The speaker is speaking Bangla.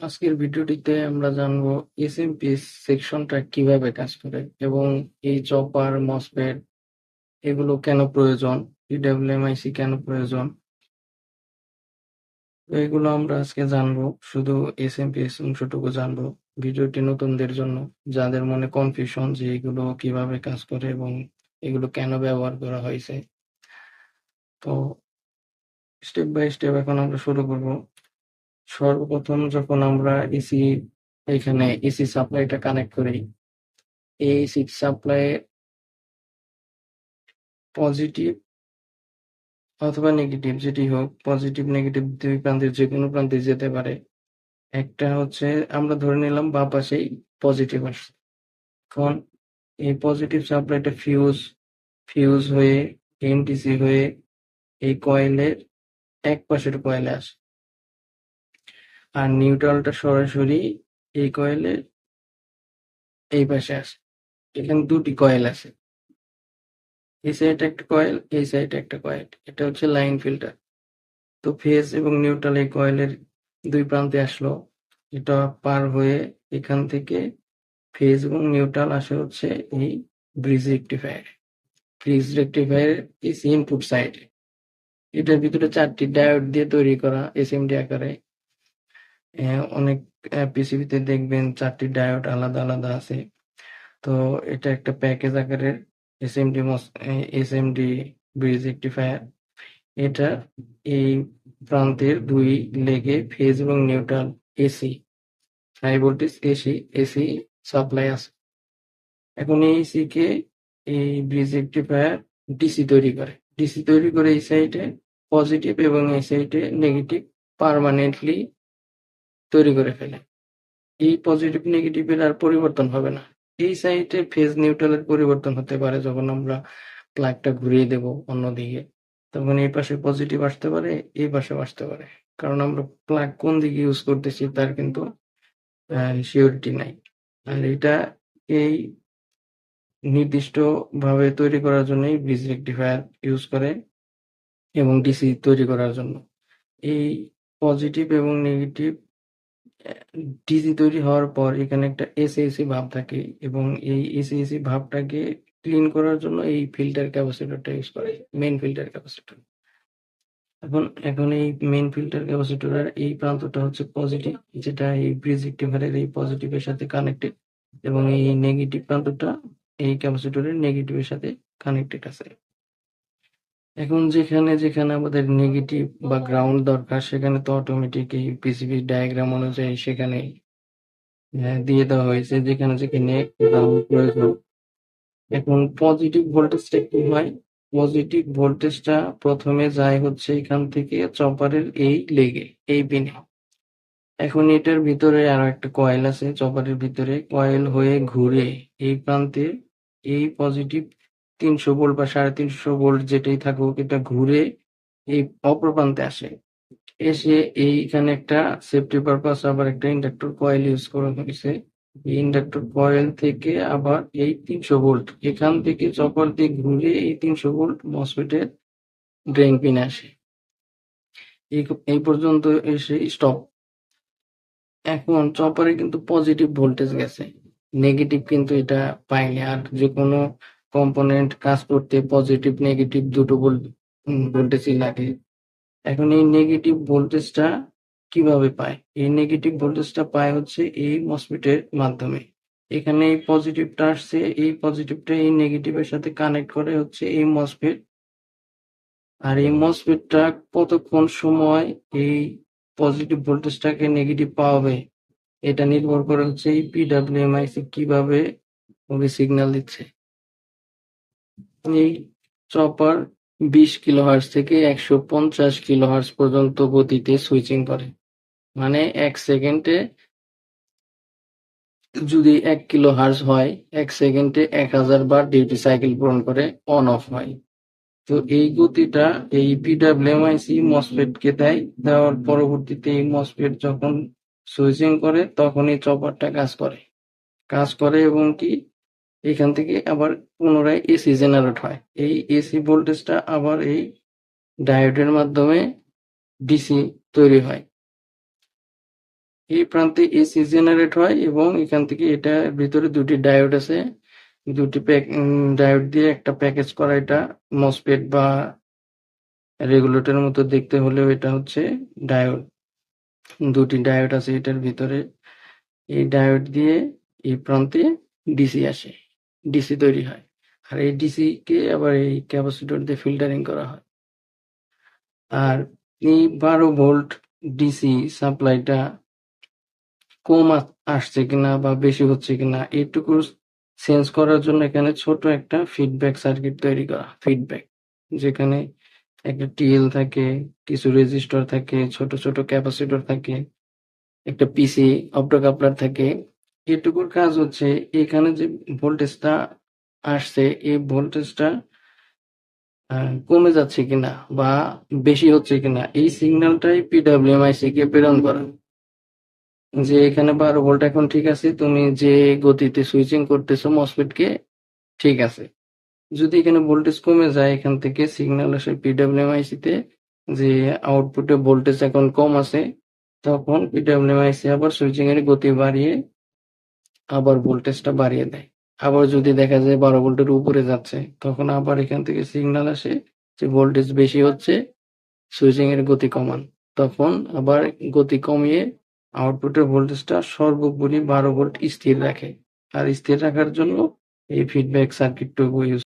আজকের ভিডিওটিতে আমরা জানব এসএমপিএস সেকশনটা কীভাবে কাজ করে এবং এই চপার মসফেট এগুলো কেন প্রয়োজন পিডাব্লিউএমআইসি কেন প্রয়োজন? তো এগুলো আমরা আজকে জানব, শুধু এসএমপিএস অংশটুকু জানব, ভিডিওটি নতুনদের জন্য, যাদের মনে কনফিউশন যে এগুলো কীভাবে কাজ করে এবং এগুলো কেন ব্যবহার করা হয়েছে। তো স্টেপ বাই স্টেপ এখন আমরা শুরু করব। সর্বপ্রথম যখন আমরা এসি এখানে এসি সাপ্লাইটা কানেক্ট করি, এই এসি সাপ্লাই পজিটিভ অথবা নেগেটিভ যেটি হোক পজিটিভ নেগেটিভ দুই প্রান্তের যে কোনো প্রান্তে যেতে পারে। একটা হচ্ছে আমরা ধরে নিলাম বা পাশেই পজিটিভ আসছে। এখন এই পজিটিভ সাপ্লাইটা ফিউজ ফিউজ হয়ে এমটিসি হয়ে এই কয়েলের এক পাশের কয়েলে আসে। আর নিউট্রালটা সরাসরি এই কয়েলের এই পাশে আসে। এখানে দুটি কয়েল আছে। এই সাইড একটা কয়েল এই সাইডে একটা কয়েল এটা হচ্ছে লাইন ফিল্টার তো ফেজ এবং নিউট্রাল এই কয়েলের দুই প্রান্তে আসলো। এটা পার হয়ে এখান থেকে ফেজ এবং নিউট্রাল আসে হচ্ছে এই bridge rectifier bridge rectifier AC input সাইডে এটার ভিতরে চারটি ডায়োড দিয়ে তৈরি করা এসএমডি আকারে। অনেক পিসিবিতে দেখবেন চারটি ডায়োড আলাদা আলাদা আছে। তো এটা একটা প্যাকেজ আকারের এসএমডি এসএমডি ব্রিজ রেক্টিফায়ার এটা এই প্রান্তের দুই লেগে ফেজ এবং neutral AC high voltage AC AC supply আছে। এখন এই এসি কে এই ব্রিজ রেক্টিফায়ার ডিসি তৈরি করে। ডিসি তৈরি করে এই সাইডে পজিটিভ এবং সাইডে নেগেটিভ পার্মানেন্টলি তৈরি করে ফেলে। এই পজিটিভ নেগেটিভের আর পরিবর্তন হবে না। এই সাইডে ফেজ নিউট্রালের পরিবর্তন হতে পারে যখন আমরা প্লাগটা ঘুরিয়ে দেব অন্যদিকে। তখন এই পাশে পজিটিভ আসতে পারে, এই পাশে আসতে পারে। কারণ আমরা প্লাগ কোন দিকে ইউজ করতেছি তার কিন্তু সিওরিটি নাই। আর এটা এই নির্দিষ্ট ভাবে তৈরি করার জন্যই ব্রিজ রেক্টিফায়ার ইউজ করে। এবং ডিসি তৈরি করার জন্য। এই পজিটিভ এবং নেগেটিভ ডিসি তৈরি হওয়ার পর এখানে একটা এসএসি ভাব থাকে এবং এই এসএসি ভাবটাকে ক্লিন করার জন্য এই ফিল্টার ক্যাপাসিটরটা ইউজ করে মেন ফিল্টার ক্যাপাসিটর এখন এখন এই মেন ফিল্টার ক্যাপাসিটরের এই প্রান্তটা হচ্ছে পজিটিভ যেটা এই ব্রিজ রেক্টিফায়ারের এই পজিটিভের সাথে কানেক্টেড এবং এই নেগেটিভ প্রান্তটা এই ক্যাপাসিটরের নেগেটিভের সাথে কানেক্টেড আছে। এখন যেখানে যেখানে আমাদের নেগেটিভ বা গ্রাউন্ড দরকার, সেখানে তো অটোমেটিক এই পিসিবি ডায়াগ্রাম অনুযায়ী সেখানে দিয়ে দেওয়া হয়েছে। যেখানে যেখানে গ্রাউন্ড প্রয়োজন। এখন পজিটিভ ভোল্টেজটা কি হয়? পজিটিভ ভোল্টেজটা প্রথমে যায় হচ্ছে এখান থেকে চপারের এই লেগে এই পিনে এখন এটার ভিতরে আরও একটা কয়েল আছে চপারের ভিতরে কয়েল হয়ে ঘুরে এই প্রান্তে এই পজিটিভ তিনশো ভোল্ট বা সাড়ে তিনশো ভোল্ট যেটাই থাকুক, এটা ঘুরে এই অপর প্রান্তে আসে। এসে এইখানে একটা সেফটি পারপাস আবার একটা ইন্ডাক্টর কয়েল ইউজ করা হয়েছে। এই ইন্ডাক্টর কয়েল থেকে আবার এই তিনশো ভোল্ট, এখান থেকে চপার দিয়ে ঘুরে এই তিনশো ভোল্ট মসফেটের ড্রেন পিনে আসে। এই পর্যন্ত এসে স্টপ এখন চপারে কিন্তু পজিটিভ ভোল্টেজ গেছে। নেগেটিভ কিন্তু এটা পায়নি আর যে কোনো কম্পোনেন্ট কাজ করতে পজিটিভ নেগেটিভ দুটো ভোল্টেজই লাগে। এখন এই নেগেটিভ ভোল্টেজটা কীভাবে পায়? এই নেগেটিভ ভোল্টেজটা পায় হচ্ছে এই মসফেটের মাধ্যমে। এখানে এই পজিটিভটা আসছে, এই পজিটিভটা এই নেগেটিভের সাথে কানেক্ট করে হচ্ছে এই মসফেট। আর এই মসফেটটা কতক্ষণ সময় এই পজিটিভ ভোল্টেজটাকে নেগেটিভ পাওয়াবে, এটা নির্ভর করে হচ্ছে এই পিডাব্লিউএমআইসি কীভাবে ওকে সিগন্যাল দিচ্ছে। এই চপার বিশ কিলোহার্টজ থেকে একশো পঞ্চাশ কিলোহার্টজ পর্যন্ত গতিতে সুইচিং করে। মানে এক সেকেন্ডে যদি এক কিলো হার্জ হয়, এক সেকেন্ডে এক হাজার বার ডিউটি সাইকেল পূরণ করে অন অফ হয়। তো এই গতিটা এই পিডাব্লিউএমআইসি মসফেট কে দেয়। দেওয়ার পরবর্তীতে এই মসফেট যখন সুইচিং করে তখন এই চপারটা কাজ করে। কাজ করে এবং কি? এখান থেকে আবার পুনরায় এসি জেনারেট হয়। এই এসি ভোল্টেজটা আবার এই ডায়োডের মাধ্যমে ডিসি তৈরি হয়। এই প্রান্তে এসি জেনারেট হয় এবং এখান থেকে এটার ভিতরে দুটি ডায়োড আছে। দুটি প্যাক ডায়োড দিয়ে একটা প্যাকেজ করা এটা মসপেট বা রেগুলেটরের মতো দেখতে হলেও এটা হচ্ছে ডায়োড দুটি ডায়োড আছে এটার ভিতরে। এই ডায়োড দিয়ে এই প্রান্তে ডিসি আসে। ডিসি তৈরি হয়। আর এই ডিসি কে আবার এই ক্যাপাসিটর দিয়ে ফিল্টারিং করা হয়। আর এই বারো ভোল্ট ডিসি সাপ্লাইটা কম আসছে কিনা বা বেশি হচ্ছে কিনা এইটুকু সেন্স করার জন্য এখানে ছোট একটা ফিডব্যাক সার্কিট তৈরি করা। ফিডব্যাক যেখানে একটা টিএল থাকে, কিছু রেজিস্টর থাকে, ছোট ছোট ক্যাপাসিটর থাকে, একটা পিসি অপ্টোকাপলার থাকে এটুকুর কাজ হচ্ছে এখানে যে ভোল্টেজটা আসছে, এই ভোল্টেজটা কমে যাচ্ছে কিনা বা বেশি হচ্ছে কিনা, এই সিগন্যালটাই পিডাব্লিউএমআইসি কে প্রেরণ করা। যে এখানে বারো ভোল্ট এখন ঠিক আছে, তুমি যে গতিতে সুইচিং করতেছো মসফেট কে, ঠিক আছে। যদি এখানে ভোল্টেজ কমে যায়, এখান থেকে সিগন্যাল আসে পিডাব্লিউএমআইসি তে, যে আউটপুটে ভোল্টেজ এখন কম আছে, তখন পিডাব্লিউএমআইসি আবার সুইচিং এর গতি বাড়িয়ে আবার ভোল্টেজটা বাড়িয়ে দেয়। আবার যদি দেখা যায় বারো ভোল্টের উপরে যাচ্ছে, তখন আবার এখান থেকে সিগনাল আসে যে ভোল্টেজ বেশি হচ্ছে সুইচিং এর গতি কমান। তখন আবার গতি কমিয়ে আউটপুটের ভোল্টেজটা সর্বোপরি বারো ভোল্ট স্থির রাখে। আর স্থির রাখার জন্য এই ফিডব্যাক সার্কিটটুকু ইউজ